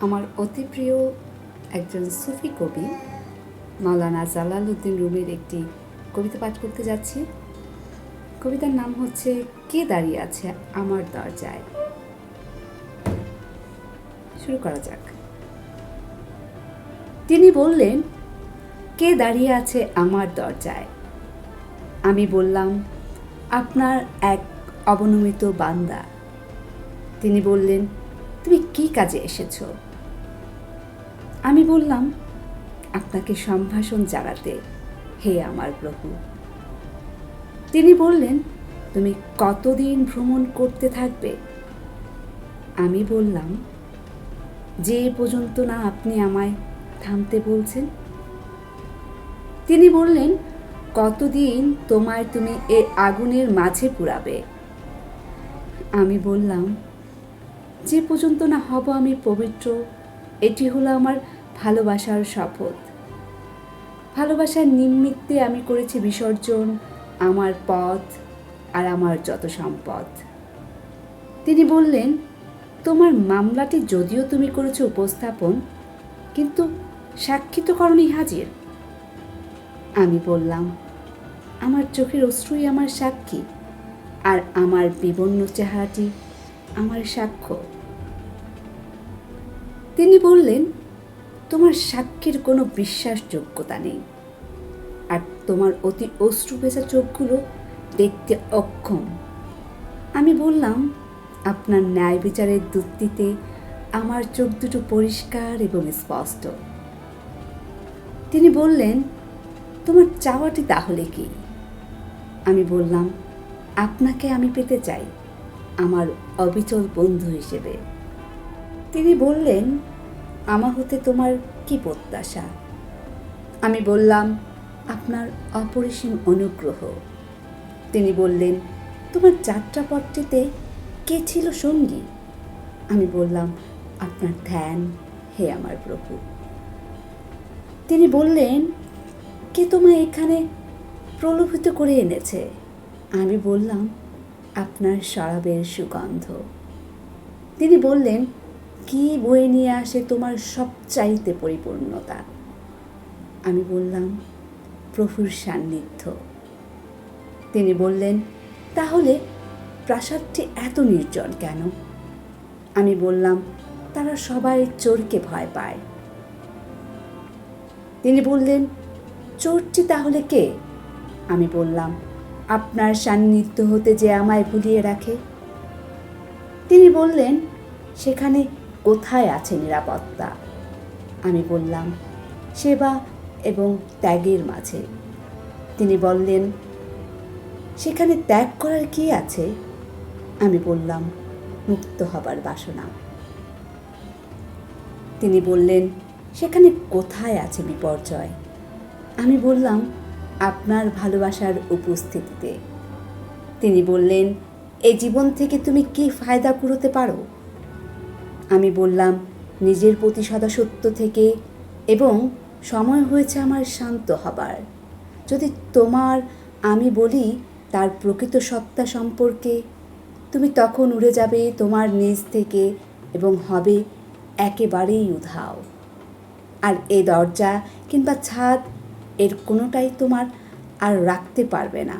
আমার অতি প্রিয় একজন সুফি কবি, মাওলানা জালালউদ্দিন রুমির একটি কবিতা পাঠ করতে যাচ্ছি। কবিতার নাম হচ্ছে, কে দাঁড়িয়ে আছে আমার দরজায়? শুরু করা যাক। তিনি বললেন, কে দাঁড়িয়ে আছে আমার দরজায়? আমি বললাম, আপনার এক অবনমিত বান্দা। তিনি বললেন তুমি কি কাজে এসেছ? আমি বললাম, আপনাকে সম্ভাষণ জাগাতে হে আমার প্রভু। তিনি বললেন, তুমি কতদিন ভ্রমণ করতে থাকবে? আমি বললাম, যে পর্যন্ত না আপনি আমায় থামতে বলছেন। তিনি বললেন, কতদিন তোমায় তুমি এ আগুনের মাঝে পুরাবে? আমি বললাম যে পর্যন্ত না হব আমি পবিত্র, এটি হলো আমার ভালোবাসার শপথ। ভালোবাসার নিমিত্তে আমি করেছি বিসর্জন আমার পথ আর আমার যত সম্পদ। তিনি বললেন, তোমার মামলাটি যদিও তুমি করেছ উপস্থাপন, কিন্তু সাক্ষী তো করনি হাজির। আমি বললাম, আমার চোখের অশ্রুই আমার সাক্ষী আর আমার বিবর্ণ চেহারাটি আমার সাক্ষ্য। তিনি বললেন, তোমার সাক্ষীর কোনো বিশ্বাসযোগ্যতা নেই। আর তোমার অতি অশ্রু ভেজা চোখগুলো দেখতে অক্ষম। আমি বললাম, আপনার ন্যায় বিচারের দুত্তিতে আমার চোখ দুটো পরিষ্কার এবং স্পষ্ট। তিনি বললেন, তোমার চাওয়াটি তাহলে কি? আমি বললাম, আপনাকে আমি পেতে চাই। আমার অবিচল বন্ধু হিসেবে। তিনি বললেন, আমার হতে তোমার কি প্রত্যাশা? আমি বললাম, আপনার অপরিসীম অনুগ্রহ। তিনি বললেন, তোমার যাত্রাপথটিতে কে ছিল সঙ্গী? আমি বললাম, আপনার ধ্যান, হে আমার প্রভু। তিনি বললেন, কে তোমায় এখানে প্রলোভিত করে এনেছে? আমি বললাম আপনার শরাবের সুগন্ধ। তিনি বললেন, কি বয়ে নিয়ে আসে তোমার সবচাইতে পরিপূর্ণতা? আমি বললাম, প্রভুর সান্নিধ্য। তিনি বললেন, তাহলে প্রাসাদটি এত নির্জন কেন? আমি বললাম, তারা সবাই চোরকে ভয় পায়। তিনি বললেন, চোরটি তাহলে কে? আমি বললাম আপনার সান্নিধ্য হতে যে আমায় ভুলিয়ে রাখে? তিনি বললেন, সেখানে কোথায় আছে নিরাপত্তা? আমি বললাম, সেবা এবং ত্যাগের মাঝে। তিনি বললেন, সেখানে ত্যাগ করার কি আছে? আমি বললাম, মুক্ত হবার বাসনা। তিনি বললেন, সেখানে কোথায় আছে বিপর্যয়? আমি বললাম আপনার ভালোবাসার উপস্থিতিতে। তিনি বললেন, এ জীবন থেকে তুমি কি ফায়দা কুড়োতে পারো? আমি বললাম, নিজের প্রতি সদাসত্য থেকে এবং সময় হয়েছে আমার শান্ত হবার। যদি তোমার আমি বলি, তার প্রকৃত সত্তা সম্পর্কে, তুমি তখন উড়ে যাবে তোমার নিজ থেকে এবং হবে একেবারেই উধাও। আর এ দরজা কিংবা ছাদ এর কোনোটাই তোমার আর রাখতে পারবে না।